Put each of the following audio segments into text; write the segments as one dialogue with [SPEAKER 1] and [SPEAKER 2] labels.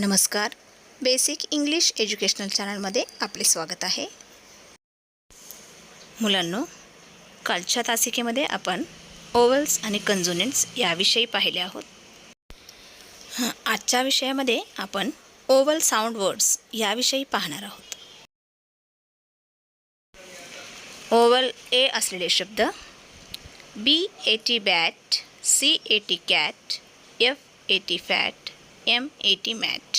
[SPEAKER 1] नमस्कार. Basic English educational चॅनलमध्ये आपले स्वागत आहे. मुलांनो कालच्या तासिकेमध्ये आपण ओवल्स आणि कन्झोनेंट्स याविषयी पाहिले आहोत. आजच्या विषयामध्ये आपण ओवल साऊंड वर्ड्स याविषयी पाहणार आहोत. ओवल ए असलेले शब्द B A T bat C A T cat F A T fat M A T mat.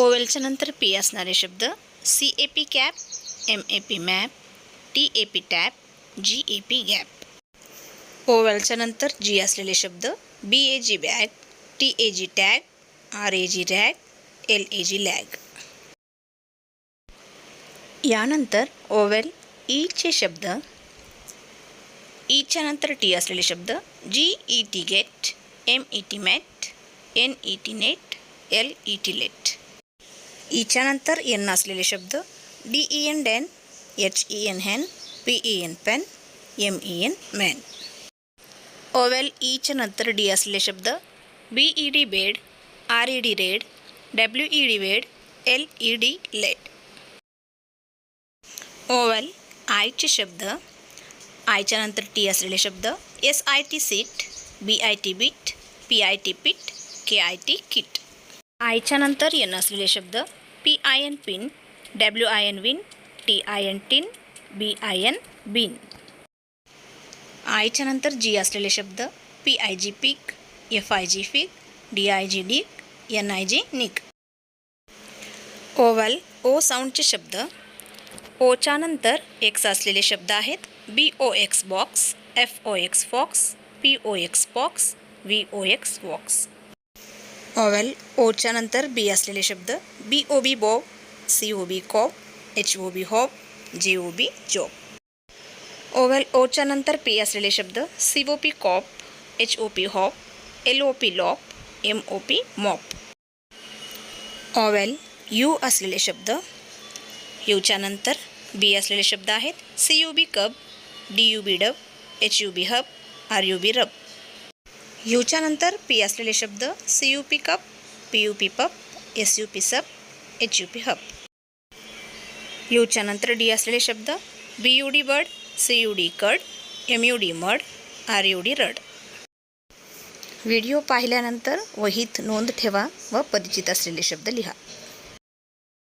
[SPEAKER 1] ओवेलच्या नंतर पी असणारे शब्द C A P cap M A P map T A P tap G A P gap. ओवेलच्या नंतर G असलेले शब्द B A G bag T A G tag R A G rag L A G lag. यानंतर vowel ईचे शब्द ईच्या नंतर T असलेले शब्द G E T get M E T met N E T net L E T let ईच्या नंतर N असलेले शब्द D E N den H E N hen P E N pen M E N men vowel ईच्या नंतर D असलेले शब्द B E D bed R E D red W E D wed L E D led vowel आयचे शब्द आयच्या नंतर T असलेले शब्द S I T sit B I T bit P I T pit K I T kit आयच्या नंतर असलेले शब्द P I N pin W I N win T I N tin B I N bin आयच्या नंतर G असलेले शब्द P I G pig F I G fig D I G dig N I G nick vowel O साऊंडचे शब्द. ओच्या नंतर X असलेले शब्द आहेत B O X box F O X fox P O X pox V O X vox vowel ओच्या नंतर B असलेले शब्द B O B bob C O B cob H O B hob J O B job oval ओच्या नंतर P असलेले शब्द C O P cop H O P hop L O P lop M O P mop. Vowel U असलेले शब्द यूच्या नंतर B असलेले शब्द आहेत C U B cub D U B dub H U B hub R U B rub. यूच्या नंतर P असलेले शब्द C U P cup P U P pup S U P sup H U P hub यूच्या नंतर D असलेले शब्द B U D bud C U D cud M U D mud R U D rud. Video पाहिल्यानंतर वहीत नोंद ठेवा व परिचित असलेले शब्द लिहा.